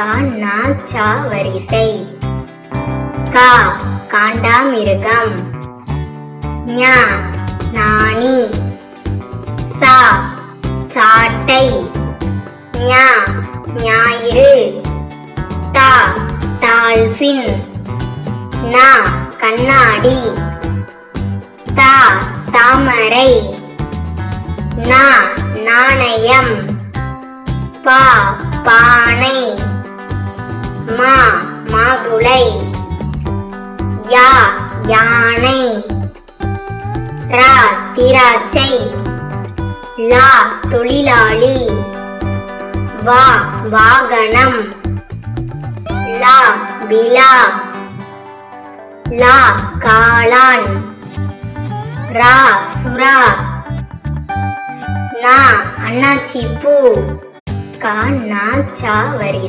கா நா சா வரிசை. கா காண்டாமிருகம் ஞா நாணி. சா சாட்டை. ஞா ஞாயிறு. தா டால்ஃபின் நா கண்ணாடி. தா தாமரை. நா நாணயம். பா பானை. மாதுளை. யா யானை. ரா திராட்சை. லா தொழிலாளி. வா வாகனம். லா விழா. லா காளான். ரா சுரா நா அண்ணாச்சி பூ கா நா சா வரி